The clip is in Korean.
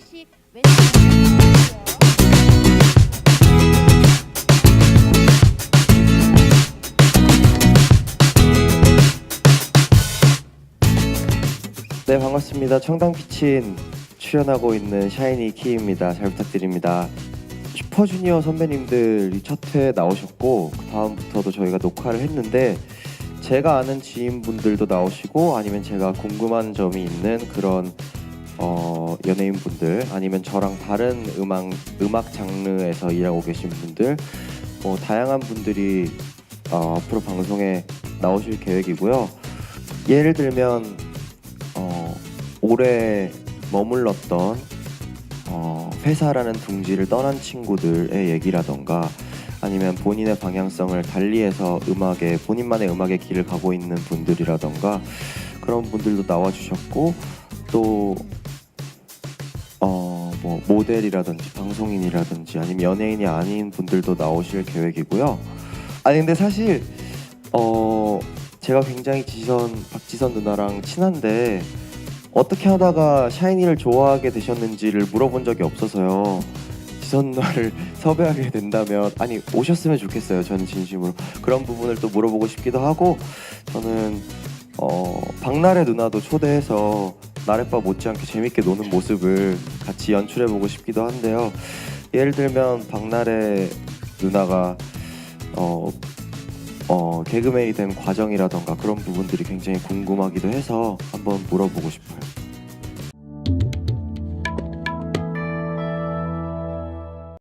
씨 왼쪽 네 반갑습니다. 청담 키친 출연하고 있는 샤이니 키입니다. 잘 부탁드립니다. 슈퍼주니어 선배님들이 첫회 나오셨고 그 다음부터도 저희가 녹화를 했는데 제가 아는 지인분들도 나오시고 아니면 제가 궁금한 점이 있는 그런 어, 연예인분들 아니면 저랑 다른 음악 음악 장르에서 일하고 계신 분들 뭐 다양한 분들이 어, 앞으로 방송에 나오실 계획이고요. 예를 들면 어, 오래 머물렀던 어, 회사라는 둥지를 떠난 친구들의 얘기라던가 아니면 본인의 방향성을 달리해서 음악에 본인만의 음악의 길을 가고 있는 분들이라던가 그런 분들도 나와주셨고 또 어, 뭐 모델이라든지 방송인이라든지 아니면 연예인이 아닌 분들도 나오실 계획이고요. 아니 근데 사실 어 제가 굉장히 지선 박지선 누나랑 친한데 어떻게 하다가 샤이니를 좋아하게 되셨는지를 물어본 적이 없어서요. 지선 누나를 섭외하게 된다면 아니 오셨으면 좋겠어요. 저는 진심으로 그런 부분을 또 물어보고 싶기도 하고 저는 어 박나래 누나도 초대해서 나래바 못지않게 재밌게 노는 모습을 같이 연출해보고 싶기도 한데요. 예를 들면 박나래 누나가 어, 어, 개그맨이 된 과정이라던가 그런 부분들이 굉장히 궁금하기도 해서 한번 물어보고 싶어요.